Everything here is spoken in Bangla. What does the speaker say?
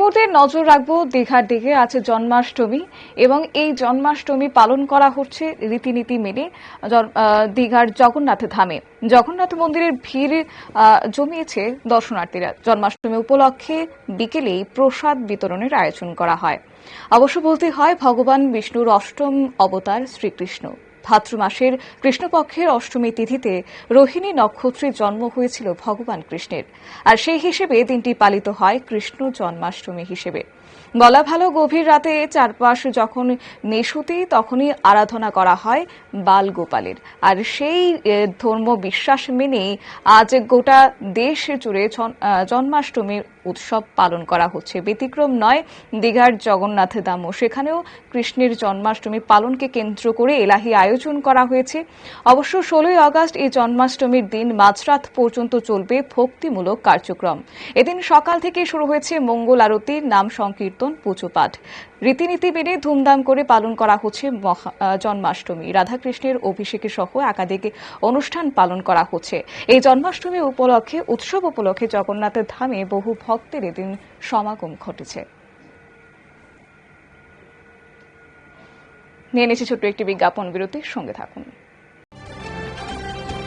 মুহূর্তে নজর রাখব দীঘার দিকে, আছে জন্মাষ্টমী এবং এই জন্মাষ্টমী পালন করা হচ্ছে রীতিনীতি মেনে দীঘার জগন্নাথ ধামে। জগন্নাথ মন্দিরের ভিড় জমিয়েছে দর্শনার্থীরা। জন্মাষ্টমী উপলক্ষে বিকেলেই প্রসাদ বিতরণের আয়োজন করা হয়। অবশ্য বলতে হয়, ভগবান বিষ্ণুর অষ্টম অবতার শ্রীকৃষ্ণ। ভাদ্র মাসের কৃষ্ণপক্ষের অষ্টমী তিথিতে রোহিণী নক্ষত্রে জন্ম হয়েছিল ভগবান কৃষ্ণের। আর সেই হিসেবে দিনটি পালিত হয় কৃষ্ণ জন্মাষ্টমী হিসেবে। বলা ভালো, গভীর রাতে চারপাশ যখন নেশুতি তখনই আরাধনা করা হয় বাল গোপালের আর সেই ধর্ম বিশ্বাস মেনেই আজ গোটা দেশ জুড়ে জন- জন্মাষ্টমীর উৎসব পালন করা হচ্ছে। ব্যতিক্রম নয়, দীঘার জগন্নাথ দামও সেখানেও কৃষ্ণের জন্মাষ্টমী পালনকে কেন্দ্র করে এলাহি আয়োজন করা হয়েছে। অবশ্য ষোলোই আগস্ট এই জন্মাষ্টমীর দিন মাঝরাত পর্যন্ত চলবে ভক্তিমূলক কার্যক্রম। এদিন সকাল থেকে শুরু হয়েছে মঙ্গল আরতি, নাম সংকীর্তন, পুজো পাঠ। রীতিনীতি মেনে ধুমধাম করে পালন করা হচ্ছে জন্মাষ্টমী। রাধাকৃষ্ণের অভিষেকে সহ একাধিক অনুষ্ঠান পালন করা হচ্ছে। এই জন্মাষ্টমী উপলক্ষে, উৎসব উপলক্ষে জগন্নাথের ধামে বহু ভক্তের এদিন সমাগম ঘটেছে। নিয়ে নিচ্ছে ছোট্ট একটি বিজ্ঞাপন বিরতির সঙ্গে থাকুন।